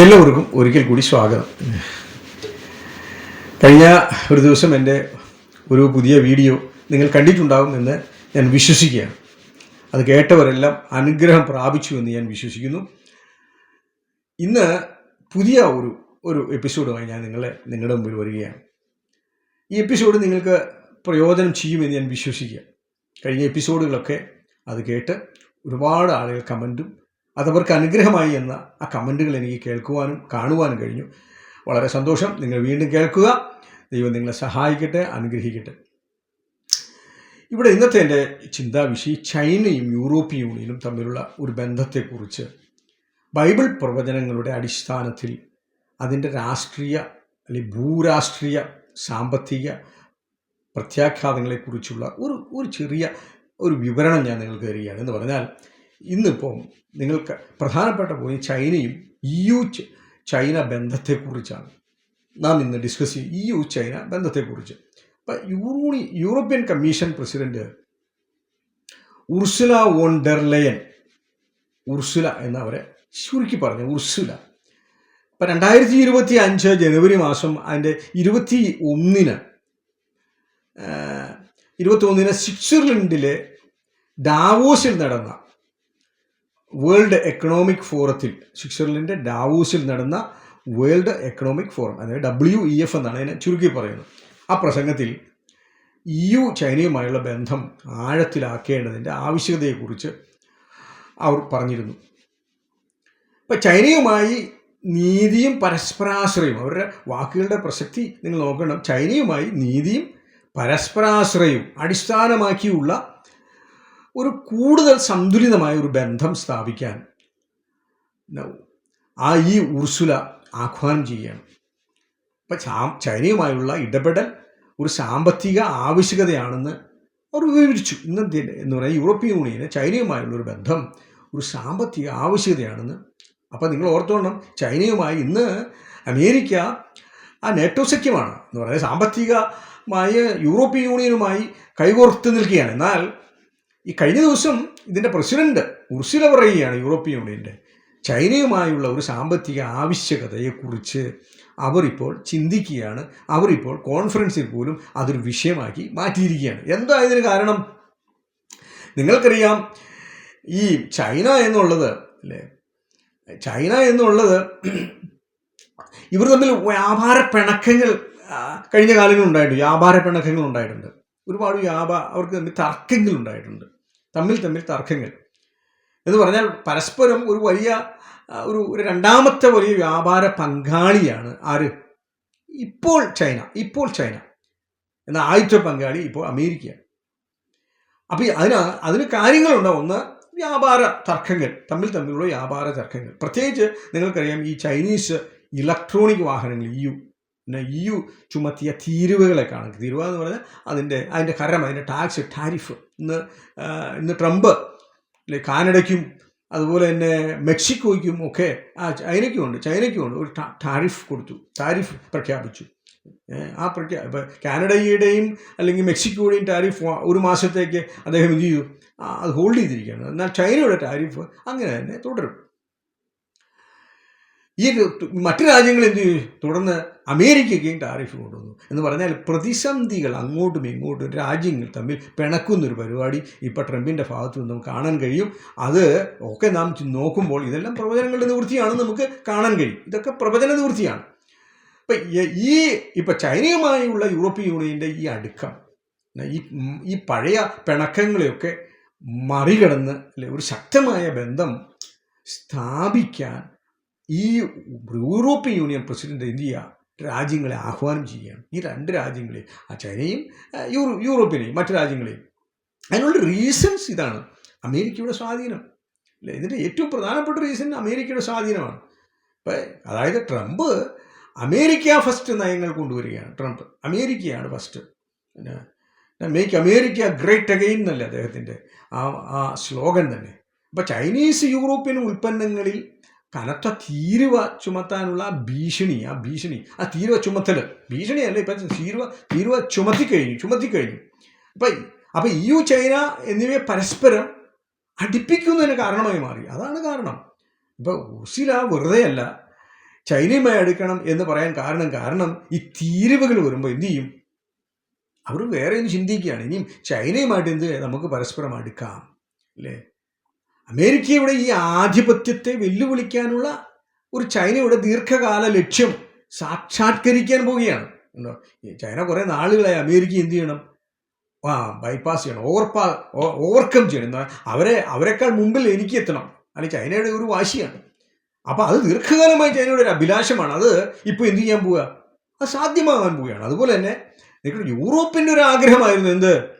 എല്ലാവർക്കും ഒരിക്കൽ കൂടി സ്വാഗതം. കഴിഞ്ഞ ഒരു ദിവസം എന്റെ ഒരു പുതിയ വീഡിയോ നിങ്ങൾ കണ്ടിട്ടുണ്ടാകും എന്ന് ഞാൻ വിശ്വസിക്കുകയാണ്. അത് കേട്ടവരെല്ലാം അനുഗ്രഹം പ്രാപിച്ചു എന്ന് ഞാൻ വിശ്വസിക്കുന്നു. ഇന്ന് പുതിയ ഒരു ഒരു എപ്പിസോഡുമായി ഞാൻ നിങ്ങളെ നിങ്ങളുടെ മുമ്പിൽ വരികയാണ്. ഈ എപ്പിസോഡ് നിങ്ങൾക്ക് പ്രയോജനം ചെയ്യുമെന്ന് ഞാൻ വിശ്വസിക്കുക കഴിഞ്ഞ എപ്പിസോഡുകളൊക്കെ അത് കേട്ട് ഒരുപാട് ആളുകൾ കമന്റും അതവർക്ക് അനുഗ്രഹമായി എന്ന ആ കമന്റുകൾ എനിക്ക് കേൾക്കുവാനും കാണുവാനും കഴിഞ്ഞു. വളരെ സന്തോഷം. നിങ്ങൾ വീണ്ടും കേൾക്കുക. ദൈവം നിങ്ങളെ സഹായിക്കട്ടെ അനുഗ്രഹിക്കട്ടെ. ഇവിടെ ഇന്നത്തെ എന്റെ ചിന്താവിഷി ചൈനയും യൂറോപ്യൻ യൂണിയനും തമ്മിലുള്ള ഒരു ബന്ധത്തെക്കുറിച്ച് ബൈബിൾ പ്രവചനങ്ങളുടെ അടിസ്ഥാനത്തിൽ അതിന്റെ രാഷ്ട്രീയ അല്ലെങ്കിൽ ഭൂരാഷ്ട്രീയ സാമ്പത്തിക പ്രത്യാഘാതങ്ങളെക്കുറിച്ചുള്ള ഒരു ഒരു ചെറിയ ഒരു വിവരണം ഞാൻ നിങ്ങൾക്ക് തരികയാണ്. എന്ന് പറഞ്ഞാൽ ഇന്നിപ്പം നിങ്ങൾക്ക് പ്രധാനപ്പെട്ട പോയി ചൈനയും ഇ യു ചൈന ബന്ധത്തെക്കുറിച്ചാണ്. നാം ഇന്ന് ഡിസ്കസ് ചെയ്യും ഇ യു ചൈന ബന്ധത്തെക്കുറിച്ച്. അപ്പം യൂറോണി European Commission President Ursula von der Leyen Ursula എന്നവരെ ചുരുക്കി പറഞ്ഞു ഉർസുല. ഇപ്പം രണ്ടായിരത്തി ഇരുപത്തി അഞ്ച് ജനുവരി മാസം അതിന്റെ ഇരുപത്തി ഒന്നിന് ഇരുപത്തി ഒന്നിന് സ്വിറ്റ്സർലൻഡിലെ ഡാവോസിൽ നടന്ന വേൾഡ് എക്കണോമിക് ഫോറത്തിൽ സ്വിറ്റ്സർലൻഡിന്റെ ഡാവൂസിൽ നടന്ന വേൾഡ് എക്കണോമിക് ഫോറം അതായത് ഡബ്ല്യു ഇ എഫ് എന്നാണ് അതിനെ ചുരുക്കി പറയുന്നത്. ആ പ്രസംഗത്തിൽ ഇ യു ചൈനയുമായുള്ള ബന്ധം ആഴത്തിലാക്കേണ്ടതിന്റെ ആവശ്യകതയെക്കുറിച്ച് അവർ പറഞ്ഞിരുന്നു. ഇപ്പം ചൈനയുമായി നീതിയും പരസ്പരാശ്രയവും അവരുടെ വാക്കുകളുടെ പ്രസക്തി നിങ്ങൾ നോക്കണം ചൈനയുമായി നീതിയും പരസ്പരാശ്രയവും അടിസ്ഥാനമാക്കിയുള്ള ഒരു കൂടുതൽ സന്തുലിതമായ ഒരു ബന്ധം സ്ഥാപിക്കാൻ ആ ഈ ഉർസുല ആഹ്വാനം ചെയ്യുകയാണ് ഇപ്പം ചൈനയുമായുള്ള ഇടപെടൽ ഒരു സാമ്പത്തിക ആവശ്യകതയാണെന്ന് അവർ വിവരിച്ചു. ഇന്നത്തെ എന്ന് പറയുന്നത് യൂറോപ്യൻ യൂണിയന് ചൈനയുമായുള്ള ഒരു ബന്ധം ഒരു സാമ്പത്തിക ആവശ്യകതയാണെന്ന്. അപ്പോൾ നിങ്ങൾ ഓർത്തോണം ചൈനയുമായി ഇന്ന് അമേരിക്ക ആ നേറ്റോ സഖ്യമാണ് എന്ന് പറയുന്നത് സാമ്പത്തികമായ യൂറോപ്യൻ യൂണിയനുമായി കൈകോർത്ത് നിൽക്കുകയാണ്. എന്നാൽ ഈ കഴിഞ്ഞ ദിവസം ഇതിന്റെ പ്രസിഡന്റ് ഉർസുല പറയുകയാണ് യൂറോപ്യൻ യൂണിയന്റെ ചൈനയുമായുള്ള ഒരു സാമ്പത്തിക ആവശ്യകതയെക്കുറിച്ച് അവരിപ്പോൾ ചിന്തിക്കുകയാണ്. അവരിപ്പോൾ കോൺഫറൻസിൽ പോലും അതൊരു വിഷയമാക്കി മാറ്റിയിരിക്കുകയാണ്. എന്താ ഇതിന് കാരണം? നിങ്ങൾക്കറിയാം ഈ ചൈന എന്നുള്ളത് അല്ലേ? ചൈന എന്നുള്ളത് ഇവർ തമ്മിൽ വ്യാപാര പിണക്കങ്ങൾ കഴിഞ്ഞ കാലങ്ങളിൽ ഉണ്ടായിട്ടുണ്ട്. വ്യാപാര പിണക്കങ്ങൾ ഉണ്ടായിട്ടുണ്ട്. ഒരുപാട് വ്യാപാ അവർക്ക് തമ്മിൽ തർക്കങ്ങൾ ഉണ്ടായിട്ടുണ്ട്. തമ്മിൽ തമ്മിൽ തർക്കങ്ങൾ. എന്ന് പറഞ്ഞാൽ പരസ്പരം ഒരു വലിയ ഒരു ഒരു രണ്ടാമത്തെ വലിയ വ്യാപാര പങ്കാളിയാണ് ആര്? ഇപ്പോൾ ചൈന ഇപ്പോൾ ചൈന. എന്ന ആദ്യത്തെ പങ്കാളി ഇപ്പോൾ അമേരിക്ക അപ്പോൾ അതിന് അതിന് കാര്യങ്ങളുണ്ട്. ഒന്ന് വ്യാപാര തർക്കങ്ങൾ തമ്മിൽ തമ്മിലുള്ള വ്യാപാര തർക്കങ്ങൾ. പ്രത്യേകിച്ച് നിങ്ങൾക്കറിയാം ഈ ചൈനീസ് ഇലക്ട്രോണിക് വാഹനങ്ങൾ ഈ പിന്നെ യു ചുമത്തിയ തീരുവകളെ കാണും. തീരുവ എന്ന് പറഞ്ഞാൽ അതിന്റെ അതിന്റെ കരം അതിന്റെ ടാക്സ് ടാരിഫ്. ഇന്ന് ഇന്ന് ട്രംപ് കാനഡയ്ക്കും അതുപോലെ തന്നെ മെക്സിക്കോയ്ക്കും ഒക്കെ ആ ചൈനയ്ക്കും ഉണ്ട് ഒരു ടാരിഫ് കൊടുത്തു. ടാരിഫ് പ്രഖ്യാപിച്ചു. ആ പ്രഖ്യാ ഇപ്പം കാനഡയുടെയും അല്ലെങ്കിൽ മെക്സിക്കോയുടെയും ടാരിഫ് ഒരു മാസത്തേക്ക് അദ്ദേഹം എന്ത് ചെയ്തു? അത് ഹോൾഡ് ചെയ്തിരിക്കുകയാണ്. എന്നാൽ ചൈനയുടെ ടാരിഫ് അങ്ങനെ തന്നെ തുടരും. ഈ മറ്റു രാജ്യങ്ങൾ എന്ത് തുടർന്ന് അമേരിക്കയ്ക്കും ടാരിഫ് കൊണ്ടുവന്നു. എന്ന് പറഞ്ഞാൽ പ്രതിസന്ധികൾ അങ്ങോട്ടും ഇങ്ങോട്ടും രാജ്യങ്ങൾ തമ്മിൽ പിണക്കുന്നൊരു പരിപാടി ഇപ്പോൾ ട്രംപിന്റെ ഭാഗത്തു നിന്നും കാണാൻ കഴിയും. അത് ഒക്കെ നാം നോക്കുമ്പോൾ ഇതെല്ലാം പ്രവചനങ്ങളുടെ നിവൃത്തിയാണ് നമുക്ക് കാണാൻ കഴിയും. ഇതൊക്കെ പ്രവചന നിവൃത്തിയാണ്. ഇപ്പം ഈ ഇപ്പം ചൈനയുമായുള്ള യൂറോപ്യൻ യൂണിയന്റെ ഈ അടുക്കം ഈ ഈ പഴയ പിണക്കങ്ങളെയൊക്കെ മറികടന്ന് അല്ലെ ഒരു ശക്തമായ ബന്ധം സ്ഥാപിക്കാൻ ഈ യൂറോപ്യൻ യൂണിയൻ പ്രസിഡന്റ് എന്ത് ചെയ്യുക രാജ്യങ്ങളെ ആഹ്വാനം ചെയ്യുകയാണ്. ഈ രണ്ട് രാജ്യങ്ങളെ ആ ചൈനയും യൂറോ യൂറോപ്പിനെയും മറ്റു രാജ്യങ്ങളെയും. അതിനുള്ള റീസൺസ് ഇതാണ് അമേരിക്കയുടെ സ്വാധീനം. അല്ലേ? ഇതിന്റെ ഏറ്റവും പ്രധാനപ്പെട്ട റീസൺ അമേരിക്കയുടെ സ്വാധീനമാണ്. ഇപ്പം അതായത് ട്രംപ് അമേരിക്ക ഫസ്റ്റ് നയങ്ങൾ കൊണ്ടുവരികയാണ്. ട്രംപ് അമേരിക്കയാണ് ഫസ്റ്റ് പിന്നെ മേക്ക് അമേരിക്ക ഗ്രേറ്റ് അഗെയിൻ എന്നല്ലേ അദ്ദേഹത്തിന്റെ ആ ആ സ്ലോഗൻ തന്നെ. അപ്പം ചൈനീസ് യൂറോപ്യൻ ഉൽപ്പന്നങ്ങളിൽ കനത്ത തീരുവ ചുമത്താനുള്ള ഭീഷണി ആ ഭീഷണി ആ തീരുവ ചുമത്തൽ ഭീഷണിയല്ല ഇപ്പം തീരുവ തീരുവ ചുമത്തിക്കഴിഞ്ഞു ചുമത്തിക്കഴിഞ്ഞു അപ്പം അപ്പം യു ചൈന എന്നിവയെ പരസ്പരം അടുപ്പിക്കുന്നതിന് കാരണമായി മാറി. അതാണ് കാരണം. ഇപ്പോൾ ഉസില വെറുതെ അല്ല ചൈനയുമായി അടുക്കണം എന്ന് പറയാൻ കാരണം കാരണം ഈ തീരുവകൾ വരുമ്പോൾ എന്തു ചെയ്യും? അവർ വേറെ ഒന്ന് ചിന്തിക്കുകയാണ്. ഇനിയും ചൈനയുമായിട്ട് എന്ത് നമുക്ക് പരസ്പരം അടുക്കാം. അല്ലേ? അമേരിക്കയുടെ ഈ ആധിപത്യത്തെ വെല്ലുവിളിക്കാനുള്ള ഒരു ചൈനയുടെ ദീർഘകാല ലക്ഷ്യം സാക്ഷാത്കരിക്കാൻ പോവുകയാണ്. ചൈന കുറേ നാളുകളായി അമേരിക്ക എന്ത് ചെയ്യണം? ആ ബൈപ്പാസ് ചെയ്യണം. ഓവർപാ ഓവർകം ചെയ്യണം. അവരെ അവരെക്കാൾ മുമ്പിൽ എനിക്ക് എത്തണം. അല്ലെങ്കിൽ ചൈനയുടെ ഒരു വാശിയാണ്. അപ്പോൾ അത് ദീർഘകാലമായി ചൈനയുടെ ഒരു അഭിലാഷമാണ്. അത് ഇപ്പോൾ എന്ത് ചെയ്യാൻ പോവുക? അത് സാധ്യമാകാൻ പോവുകയാണ്. അതുപോലെ തന്നെ യൂറോപ്പിന്റെ ഒരു ആഗ്രഹമായിരുന്നു എന്ത്?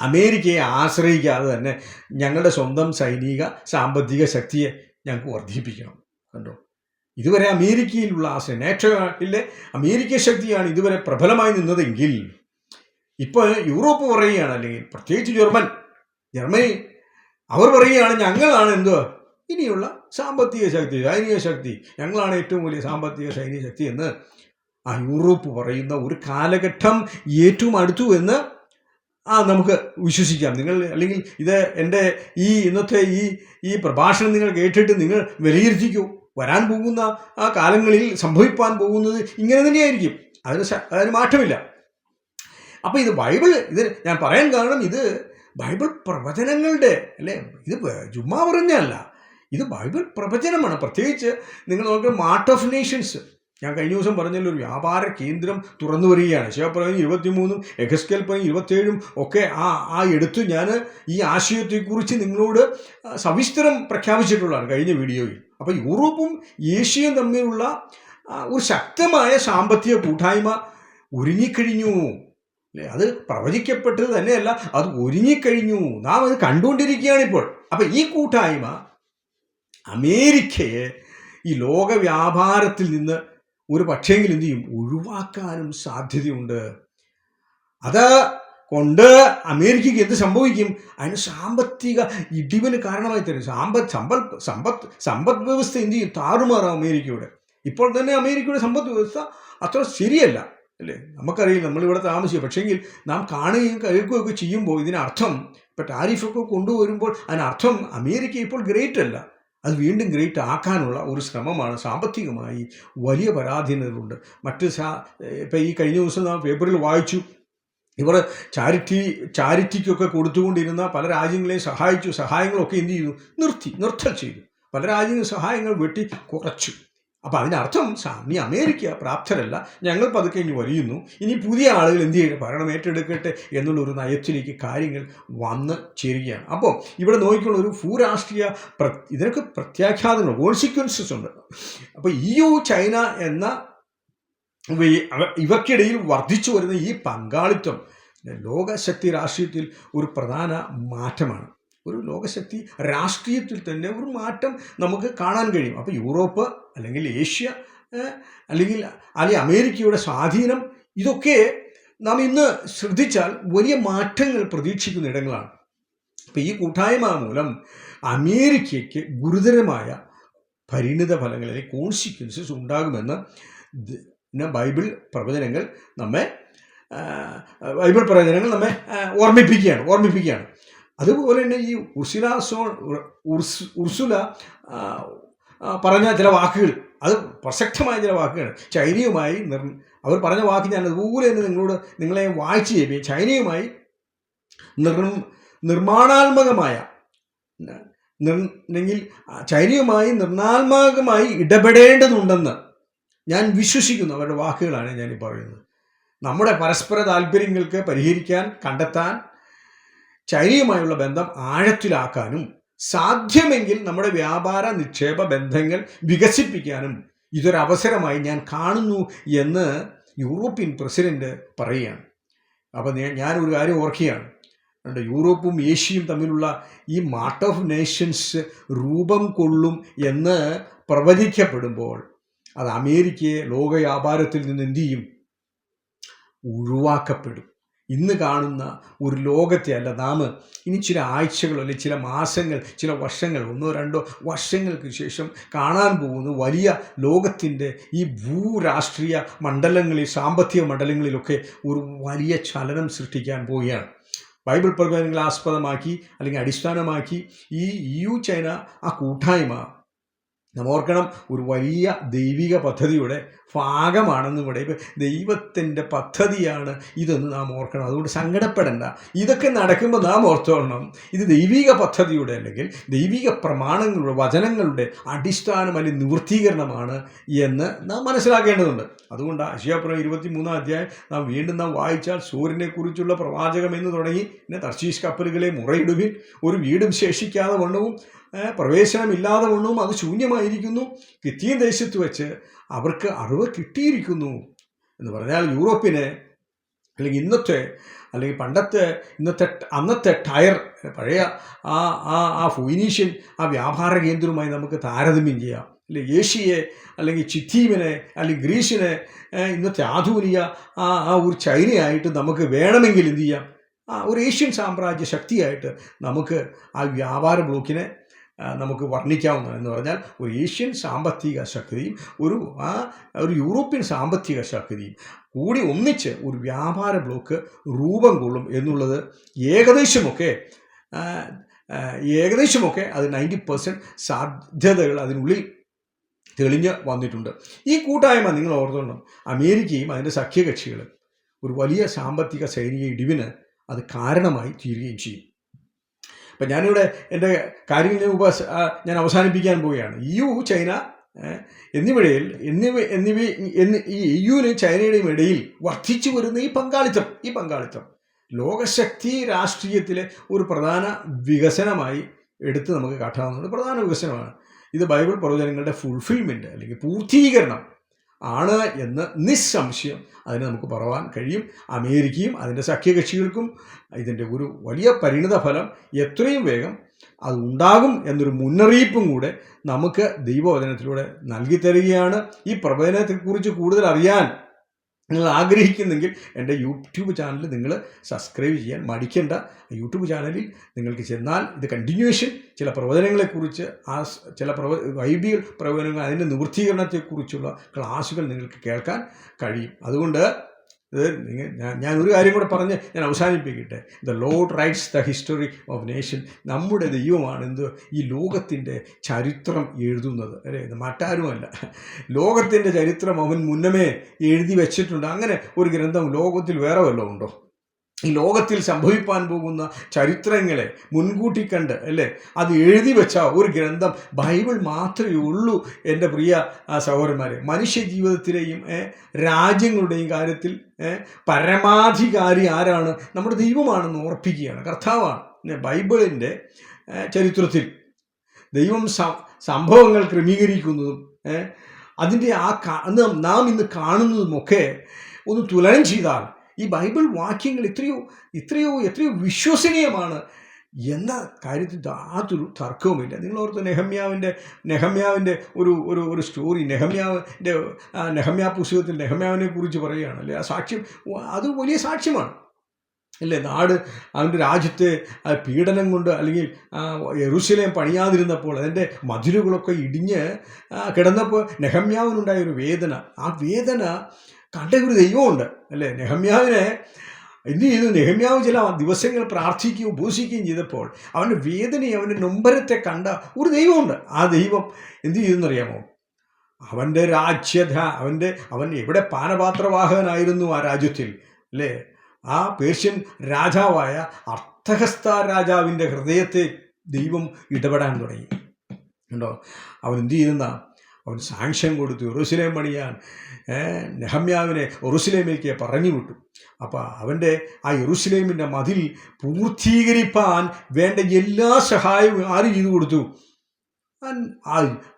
അമേരിക്കയെ ആശ്രയിക്കാതെ തന്നെ ഞങ്ങളുടെ സ്വന്തം സൈനിക സാമ്പത്തിക ശക്തിയെ ഞങ്ങൾക്ക് വർദ്ധിപ്പിക്കണം. കണ്ടോ? ഇതുവരെ അമേരിക്കയിലുള്ള ആശ്രയം നേറ്റോയിലെ അമേരിക്ക ശക്തിയാണ് ഇതുവരെ പ്രബലമായി നിന്നതെങ്കിൽ ഇപ്പോൾ യൂറോപ്പ് പറയുകയാണ് അല്ലെങ്കിൽ പ്രത്യേകിച്ച് ജർമ്മൻ ജർമ്മനി അവർ പറയുകയാണ് ഞങ്ങളാണ് എന്തോ? ഇനിയുള്ള സാമ്പത്തിക ശക്തി സൈനിക ശക്തി. ഞങ്ങളാണ് ഏറ്റവും വലിയ സാമ്പത്തിക സൈനിക ശക്തി എന്ന് ആ യൂറോപ്പ് പറയുന്ന ഒരു കാലഘട്ടം ഏറ്റവും അടുത്തു എന്ന് ആ നമുക്ക് വിശ്വസിക്കാം. നിങ്ങൾ അല്ലെങ്കിൽ ഇത് എന്റെ ഈ ഇന്നത്തെ ഈ ഈ പ്രഭാഷണം നിങ്ങൾ കേട്ടിട്ട് നിങ്ങൾ വിലയിരുത്തിക്കൂ. വരാൻ പോകുന്ന ആ കാലങ്ങളിൽ സംഭവിക്കാൻ പോകുന്നത് ഇങ്ങനെ തന്നെയായിരിക്കും. അതിന് അതിന് മാറ്റമില്ല. അപ്പോൾ ഇത് ബൈബിൾ ഇത് ഞാൻ പറയാൻ കാരണം ഇത് ബൈബിൾ പ്രവചനങ്ങളുടെ അല്ലേ? ഇത് ജുമാ പറഞ്ഞല്ല. ഇത് ബൈബിൾ പ്രവചനമാണ്. പ്രത്യേകിച്ച് നിങ്ങൾ നോക്കുക മാർട്ട് ഓഫ് നേഷൻസ് ഞാൻ കഴിഞ്ഞ ദിവസം പറഞ്ഞല്ലോ ഒരു വ്യാപാര കേന്ദ്രം തുറന്നു വരികയാണ്. ശിവപ്രവചനം ഇരുപത്തിമൂന്നും എഗസ്കേൽ പതിന് ഇരുപത്തേഴും ഒക്കെ ആ ആ എടുത്ത് ഞാൻ ഈ ആശയത്തെക്കുറിച്ച് നിങ്ങളോട് സവിസ്തരം പ്രഖ്യാപിച്ചിട്ടുള്ളതാണ് കഴിഞ്ഞ വീഡിയോയിൽ. അപ്പോൾ യൂറോപ്പും ഏഷ്യയും തമ്മിലുള്ള ഒരു ശക്തമായ സാമ്പത്തിക കൂട്ടായ്മ ഒരുങ്ങിക്കഴിഞ്ഞു. അല്ലേ? അത് പ്രവചിക്കപ്പെട്ടത് തന്നെയല്ല അത് ഒരുങ്ങിക്കഴിഞ്ഞു. നാം അത് കണ്ടുകൊണ്ടിരിക്കുകയാണ് ഇപ്പോൾ. അപ്പം ഈ കൂട്ടായ്മ അമേരിക്കയെ ഈ ലോക വ്യാപാരത്തിൽ നിന്ന് ഒരു പക്ഷേങ്കിൽ എന്തു ചെയ്യും? ഒഴിവാക്കാനും സാധ്യതയുണ്ട്. അത് കൊണ്ട് അമേരിക്കയ്ക്ക് എന്ത് സംഭവിക്കും? അതിന് സാമ്പത്തിക ഇടിവിന് കാരണമായി തരും. സാമ്പത്ത് സമ്പൽ സമ്പത്ത് സമ്പദ് വ്യവസ്ഥ എന്ത് ചെയ്യും? താറുമാറാം അമേരിക്കയുടെ. ഇപ്പോൾ തന്നെ അമേരിക്കയുടെ സമ്പദ് വ്യവസ്ഥ അത്ര ശരിയല്ല അല്ലേ? നമുക്കറിയില്ല നമ്മളിവിടെ താമസിക്കുക. പക്ഷേങ്കിൽ നാം കാണുകയും കേൾക്കുകയൊക്കെ ചെയ്യുമ്പോൾ ഇതിനർത്ഥം ഇപ്പം ടാരിഫൊക്കെ കൊണ്ടുവരുമ്പോൾ അതിനർത്ഥം അമേരിക്ക ഇപ്പോൾ ഗ്രേറ്റ് അല്ല. അത് വീണ്ടും ഗ്രേറ്റ് ആക്കാനുള്ള ഒരു ശ്രമമാണ്. സാമ്പത്തികമായി വലിയ പരാധീനതകളുണ്ട്. മറ്റ് സാ ഇപ്പം ഈ കഴിഞ്ഞ ദിവസം നാം പേപ്പറിൽ വായിച്ചു. ഇവർ ചാരിറ്റി ചാരിറ്റിക്കൊക്കെ കൊടുത്തുകൊണ്ടിരുന്ന പല രാജ്യങ്ങളെയും സഹായിച്ചു. സഹായങ്ങളൊക്കെ എന്ത് ചെയ്തു? നിർത്തി നിർത്തൽ ചെയ്തു. പല രാജ്യങ്ങളും സഹായങ്ങൾ വെട്ടി കുറച്ചു. അപ്പം അതിനർത്ഥം സാ- ഇനി അമേരിക്ക പ്രാപ്തരല്ല. ഞങ്ങൾ പതുക്കെ ഇനി വലിയുന്നു ഇനി പുതിയ ആളുകൾ എന്ത് ചെയ്യണം? ഭരണം ഏറ്റെടുക്കട്ടെ എന്നുള്ള ഒരു നയത്തിലേക്ക് കാര്യങ്ങൾ വന്ന് ചേരുകയാണ്. അപ്പോൾ ഇവിടെ നോക്കിയുള്ള ഒരു ഭൂരാഷ്ട്രീയ പ്ര ഇതിനൊക്കെ പ്രത്യാഘാതങ്ങൾ കോൺസിക്വൻസസ് ഉണ്ട്. അപ്പോൾ ഇ യു ചൈന എന്ന ഇവർക്കിടയിൽ വർദ്ധിച്ചു വരുന്ന ഈ പങ്കാളിത്തം ലോകശക്തി രാഷ്ട്രീയത്തിൽ ഒരു പ്രധാന മാറ്റമാണ്. ഒരു ലോകശക്തി രാഷ്ട്രീയത്തിൽ തന്നെ ഒരു മാറ്റം നമുക്ക് കാണാൻ കഴിയും. അപ്പോൾ യൂറോപ്പ് അല്ലെങ്കിൽ ഏഷ്യ അല്ലെങ്കിൽ അല്ലെങ്കിൽ അമേരിക്കയുടെ സ്വാധീനം ഇതൊക്കെ നാം ഇന്ന് ശ്രദ്ധിച്ചാൽ വലിയ മാറ്റങ്ങൾ പ്രതീക്ഷിക്കുന്ന ഇടങ്ങളാണ്. അപ്പോൾ ഈ കൂട്ടായ്മ മൂലം അമേരിക്കയ്ക്ക് ഗുരുതരമായ പരിണിത ഫലങ്ങൾ അല്ലെങ്കിൽ കോൺസിക്വൻസസ് ഉണ്ടാകുമെന്ന് ബൈബിൾ പ്രവചനങ്ങൾ നമ്മെ ബൈബിൾ പ്രവചനങ്ങൾ നമ്മെ ഓർമ്മിപ്പിക്കുകയാണ് ഓർമ്മിപ്പിക്കുകയാണ്. അതുപോലെ തന്നെ ഈ ഉർസില സോൺ ഉർസ് ഉർസുല പറഞ്ഞ ചില വാക്കുകൾ അത് പ്രസക്തമായ ചില വാക്കുകളാണ്. ചൈനയുമായി നിർ അവർ പറഞ്ഞ വാക്ക് ഞാൻ അതുപോലെ തന്നെ നിങ്ങളോട് നിങ്ങളെ വായിച്ചു ചെയ്യും ചൈനയുമായി നിർ നിർമ്മാണാത്മകമായ നിർ- അല്ലെങ്കിൽ ചൈനയുമായി നിർണാത്മകമായി ഇടപെടേണ്ടതുണ്ടെന്ന് ഞാൻ വിശ്വസിക്കുന്നു. അവരുടെ വാക്കുകളാണ് ഞാൻ പറയുന്നത്. നമ്മുടെ പരസ്പര താല്പര്യങ്ങൾക്ക് പരിഹരിക്കാൻ കണ്ടെത്താൻ ചൈനയുമായുള്ള ബന്ധം ആഴത്തിലാക്കാനും സാധ്യമെങ്കിൽ നമ്മുടെ വ്യാപാര നിക്ഷേപ ബന്ധങ്ങൾ വികസിപ്പിക്കാനും ഇതൊരവസരമായി ഞാൻ കാണുന്നു എന്ന് യൂറോപ്യൻ പ്രസിഡന്റ് പറയുകയാണ്. അപ്പം ഞാനൊരു കാര്യം ഓർക്കുകയാണ്. അതുകൊണ്ട് യൂറോപ്പും ഏഷ്യയും തമ്മിലുള്ള ഈ മാർട്ട് ഓഫ് നേഷൻസ് രൂപം കൊള്ളും എന്ന് പ്രവചിക്കപ്പെടുമ്പോൾ അത് അമേരിക്കയെ ലോക വ്യാപാരത്തിൽ നിന്ന് എന്തു ചെയ്യും? ഒഴിവാക്കപ്പെടും ഇന്ന് കാണുന്ന ഒരു ലോകത്തെ അല്ല നാം ഇനി ചില ആഴ്ചകളോ അല്ലെങ്കിൽ ചില മാസങ്ങൾ ചില വർഷങ്ങൾ ഒന്നോ രണ്ടോ വർഷങ്ങൾക്ക് ശേഷം കാണാൻ പോകുന്ന വലിയ ലോകത്തിന്റെ ഈ ഭൂരാഷ്ട്രീയ മണ്ഡലങ്ങളിൽ സാമ്പത്തിക മണ്ഡലങ്ങളിലൊക്കെ ഒരു വലിയ ചലനം സൃഷ്ടിക്കാൻ പോവുകയാണ്. ബൈബിൾ പ്രവചനങ്ങളെ ആസ്പദമാക്കി അല്ലെങ്കിൽ അടിസ്ഥാനമാക്കി ഈ യു ചൈന ആ കൂട്ടായ്മ നാം ഓർക്കണം ഒരു വലിയ ദൈവിക പദ്ധതിയുടെ ഭാഗമാണെന്ന് ഇപ്പം ദൈവത്തിന്റെ പദ്ധതിയാണ് ഇതെന്ന് നാം ഓർക്കണം. അതുകൊണ്ട് സങ്കടപ്പെടേണ്ട. ഇതൊക്കെ നടക്കുമ്പോൾ നാം ഓർത്തോണം. ഇത് ദൈവിക പദ്ധതിയുടെ അല്ലെങ്കിൽ ദൈവിക പ്രമാണങ്ങളുടെ വചനങ്ങളുടെ അടിസ്ഥാനം അല്ലെങ്കിൽ നിവൃത്തീകരണമാണ് എന്ന് നാം മനസ്സിലാക്കേണ്ടതുണ്ട്. അതുകൊണ്ട് അശിയാപുരം ഇരുപത്തി മൂന്നാം അധ്യായം നാം വീണ്ടും നാം വായിച്ചാൽ സൂര്യനെക്കുറിച്ചുള്ള പ്രവാചകം എന്ന് തുടങ്ങി പിന്നെ തർശീഷ് കപ്പലുകളെ മുറയിടുവിൻ ഒരു വീടും ശേഷിക്കാതെ വണ്ണവും പ്രവേശനമില്ലാതെ വണ്ണവും അത് ശൂന്യമായിരിക്കുന്നു. കിത്തിയ ദേശത്ത് വെച്ച് അവർക്ക് അറിവ് കിട്ടിയിരിക്കുന്നു എന്ന് പറഞ്ഞാൽ യൂറോപ്പിനെ അല്ലെങ്കിൽ ഇന്നത്തെ അല്ലെങ്കിൽ പണ്ടത്തെ ഇന്നത്തെ അന്നത്തെ ടയർ പഴയ ആ ആ ആ ഫൊയിനീഷ്യൻ ആ വ്യാപാര കേന്ദ്രവുമായി നമുക്ക് താരതമ്യം ചെയ്യാം. അല്ലെ ഏഷ്യയെ അല്ലെങ്കിൽ ചിത്തീമിനെ അല്ലെങ്കിൽ ഗ്രീസിനെ ഇന്നത്തെ ആധുനിക ആ ആ ഒരു ചൈനയായിട്ട് നമുക്ക് വേണമെങ്കിൽ എന്ത് ചെയ്യാം? ആ ഒരു ഏഷ്യൻ സാമ്രാജ്യ ശക്തിയായിട്ട് നമുക്ക് ആ വ്യാപാര ബ്ലോക്കിനെ നമുക്ക് വർണിക്കാവുന്നതാണ് എന്ന് പറഞ്ഞാൽ ഒരു ഏഷ്യൻ സാമ്പത്തിക ശക്തിയും ഒരു ആ ഒരു യൂറോപ്യൻ സാമ്പത്തിക ശക്തിയും കൂടി ഒന്നിച്ച് ഒരു വ്യാപാര ബ്ലോക്ക് രൂപം കൊള്ളും എന്നുള്ളത് ഏകദേശമൊക്കെ ഏകദേശമൊക്കെ അത് നയന്റി പെർസെന്റ് സാധ്യതകൾ അതിനുള്ളിൽ തെളിഞ്ഞ് വന്നിട്ടുണ്ട്. ഈ കൂട്ടായ്മ നിങ്ങൾ ഓർത്തോണം. അമേരിക്കയും അതിന്റെ സഖ്യകക്ഷികളും ഒരു വലിയ സാമ്പത്തിക സൈനിക ഇടിവിന് അത് കാരണമായി തീരുകയും ചെയ്യും. അപ്പം ഞാനിവിടെ എന്റെ കാര്യങ്ങൾ ഞാൻ ഉപ ഞാൻ അവസാനിപ്പിക്കാൻ പോവുകയാണ്. യു ചൈന എന്നിവയിൽ എന്നിവ എന്നിവ എന്നി ഈ യുവിനും ചൈനയുടെയും ഇടയിൽ വർദ്ധിച്ചു വരുന്ന ഈ പങ്കാളിത്തം ഈ പങ്കാളിത്തം ലോകശക്തി രാഷ്ട്രീയത്തിലെ ഒരു പ്രധാന വികസനമായി എടുത്ത് നമുക്ക് കാട്ടാവുന്നത് പ്രധാന വികസനമാണ്. ഇത് ബൈബിൾ പ്രവചനങ്ങളുടെ ഫുൾഫിൽമെന്റ് അല്ലെങ്കിൽ പൂർത്തീകരണം ആണ് എന്ന് നിസ്സംശയം അതിന് നമുക്ക് പറവാൻ കഴിയും. അമേരിക്കയും അതിന്റെ സഖ്യകക്ഷികൾക്കും ഇതിന്റെ ഒരു വലിയ പരിണിത ഫലം എത്രയും വേഗം അത് ഉണ്ടാകും എന്നൊരു മുന്നറിയിപ്പും കൂടെ നമുക്ക് ദൈവവചനത്തിലൂടെ നൽകി തരികയാണ് ഈ പ്രവചനത്തെക്കുറിച്ച് കൂടുതൽ അറിയാൻ നിങ്ങൾ ആഗ്രഹിക്കുന്നെങ്കിൽ എന്റെ യൂട്യൂബ് ചാനൽ നിങ്ങൾ സബ്സ്ക്രൈബ് ചെയ്യാൻ മടിക്കേണ്ട. യൂട്യൂബ് ചാനലിൽ നിങ്ങൾക്ക് ചെന്നാൽ ഇത് കണ്ടിന്യൂവേഷൻ ചില പ്രവചനങ്ങളെക്കുറിച്ച് ആ ചില പ്രവ വൈബികൾ പ്രവചനങ്ങൾ അതിന്റെ നിവൃത്തീകരണത്തെക്കുറിച്ചുള്ള ക്ലാസ്സുകൾ നിങ്ങൾക്ക് കേൾക്കാൻ കഴിയും. അതുകൊണ്ട് ഞാൻ ഒരു കാര്യം കൂടെ പറഞ്ഞ് ഞാൻ അവസാനിപ്പിക്കട്ടെ. The lord writes the history of nation നമ്മുടെ ദൈവമാണ് എന്ത് ഈ ലോകത്തിന്റെ ചരിത്രം എഴുതുന്നത്. അല്ലേ? ഇത് മറ്റാരുമല്ല. ലോകത്തിന്റെ ചരിത്രം അവൻ മുന്നമേ എഴുതി വെച്ചിട്ടുണ്ട്. അങ്ങനെ ഒരു ഗ്രന്ഥം ലോകത്തിൽ വേറെ വല്ലതും ഉണ്ടോ? ലോകത്തിൽ സംഭവിക്കാൻ പോകുന്ന ചരിത്രങ്ങളെ മുൻകൂട്ടി കണ്ട് അല്ലേ? അത് എഴുതി വെച്ച ഒരു ഗ്രന്ഥം ബൈബിൾ മാത്രമേ ഉള്ളൂ എന്റെ പ്രിയ സഹോദരന്മാരെ. മനുഷ്യ ജീവിതത്തിലെയും രാജ്യങ്ങളുടെയും കാര്യത്തിൽ പരമാധികാരി ആരാണ്? നമ്മുടെ ദൈവമാണെന്ന് ഓർപ്പിക്കുകയാണ് കർത്താവാണ് ബൈബിളിന്റെ ചരിത്രത്തിൽ ദൈവം സംഭവങ്ങൾ ക്രമീകരിക്കുന്നതും അതിന്റെ ആ നാം ഇന്ന് കാണുന്നതുമൊക്കെ ഒന്ന് തുലനം ചെയ്താൽ ഈ ബൈബിൾ വാക്യങ്ങൾ ഇത്രയോ ഇത്രയോ എത്രയോ വിശ്വസനീയമാണ്. എന്ന കാര്യത്തിൽ യാതൊരു തർക്കവുമില്ല. നിങ്ങൾ ഓർത്ത് നെഹമ്യാവിന്റെ നെഹമ്യാവിന്റെ ഒരു ഒരു ഒരു സ്റ്റോറി നെഹമ്യാവിന്റെ നെഹമ്യാ പുസ്തകത്തിൽ നെഹമ്യാവിനെ കുറിച്ച് പറയുകയാണ് അല്ലേ ആ സാക്ഷ്യം അത് വലിയ സാക്ഷ്യമാണ്. അല്ലേ നാട് അവന്റെ രാജ്യത്തെ പീഡനം കൊണ്ട് അല്ലെങ്കിൽ എറുസലേം പണിയാതിരുന്നപ്പോൾ അതിന്റെ മതിലുകളൊക്കെ ഇടിഞ്ഞ് കിടന്നപ്പോൾ നെഹമ്യാവിനുണ്ടായ ഒരു വേദന. ആ വേദന കണ്ട ഒരു ദൈവമുണ്ട് അല്ലേ? നെഹമ്യാവിനെ എന്ത് ചെയ്തു? നെഹമ്യാവ് ചില ദിവസങ്ങൾ പ്രാർത്ഥിക്കുകയും ഉപസിക്കുകയും ചെയ്തപ്പോൾ അവന്റെ വേദനയെ അവന്റെ നൊമ്പരത്തെ കണ്ട ഒരു ദൈവമുണ്ട്. ആ ദൈവം എന്ത് ചെയ്തെന്നറിയാമോ? അവന്റെ രാജ്യത അവന്റെ അവൻ എവിടെ പാനപാത്രവാഹകനായിരുന്നു ആ രാജ്യത്തിൽ അല്ലേ? ആ പേർഷ്യൻ രാജാവായ അർത്ഥഹസ്ത രാജാവിന്റെ ഹൃദയത്തെ ദൈവം ഇടപെടാൻ തുടങ്ങി. ഉണ്ടോ അവൻ എന്ത് ചെയ്യുന്ന അവൻ സാങ്ഷൻ കൊടുത്തു. യെറൂശലേം പണിയാൻ നെഹമ്യാവിനെ യെറൂശലേമിലേക്ക് പറഞ്ഞു വിട്ടു അപ്പോൾ അവന്റെ ആ യെറൂശലേമിന്റെ മതിൽ പൂർത്തീകരിപ്പാൻ വേണ്ട എല്ലാ സഹായവും ആര് ചെയ്തു കൊടുത്തു?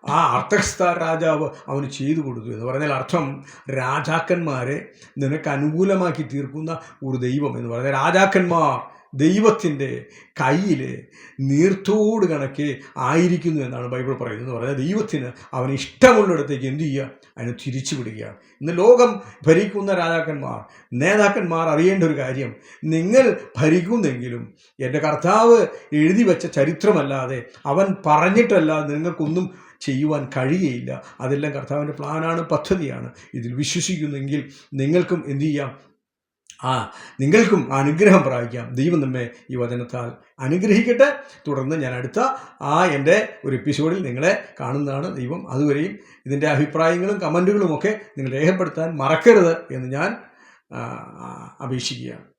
ആ അർത്ഥസ്ഥ രാജാവ് അവന് ചെയ്തു കൊടുത്തു എന്ന് പറഞ്ഞാൽ അർത്ഥം രാജാക്കന്മാരെ നിനക്ക് അനുകൂലമാക്കി തീർക്കുന്ന ഒരു ദൈവം എന്ന് പറഞ്ഞാൽ രാജാക്കന്മാർ ദൈവത്തിന്റെ കയ്യിൽ നീർത്തോട് കണക്കെ ആയിരിക്കുന്നു എന്നാണ് ബൈബിൾ പറയുന്നത്. എന്ന് പറഞ്ഞാൽ ദൈവത്തിന് അവന് ഇഷ്ടമുള്ളിടത്തേക്ക് എന്തു ചെയ്യുക? അതിനെ തിരിച്ചു വിടുകയാണ്. ഇന്ന് ലോകം ഭരിക്കുന്ന രാജാക്കന്മാർ നേതാക്കന്മാർ അറിയേണ്ട ഒരു കാര്യം നിങ്ങൾ ഭരിക്കുന്നെങ്കിലും എന്റെ കർത്താവ് എഴുതി വെച്ച ചരിത്രമല്ലാതെ അവൻ പറഞ്ഞിട്ടല്ലാതെ നിങ്ങൾക്കൊന്നും ചെയ്യുവാൻ കഴിയുകയില്ല. അതെല്ലാം കർത്താവിന്റെ പ്ലാനാണ് പദ്ധതിയാണ്. ഇതിൽ വിശ്വസിക്കുന്നെങ്കിൽ നിങ്ങൾക്കും എന്തു ചെയ്യാം? ആ നിങ്ങൾക്കും അനുഗ്രഹം പ്രാപിക്കാം. ദൈവം നമ്മെ ഈ വചനത്താൽ അനുഗ്രഹിക്കട്ടെ. തുടർന്ന് ഞാൻ അടുത്ത ആ എന്റെ ഒരു എപ്പിസോഡിൽ നിങ്ങളെ കാണുന്നതാണ് ദൈവം. അതുവരെയും ഇതിന്റെ അഭിപ്രായങ്ങളും കമന്റുകളും ഒക്കെ നിങ്ങൾ രേഖപ്പെടുത്താൻ മറക്കരുത് എന്ന് ഞാൻ അപേക്ഷിക്കുകയാണ്.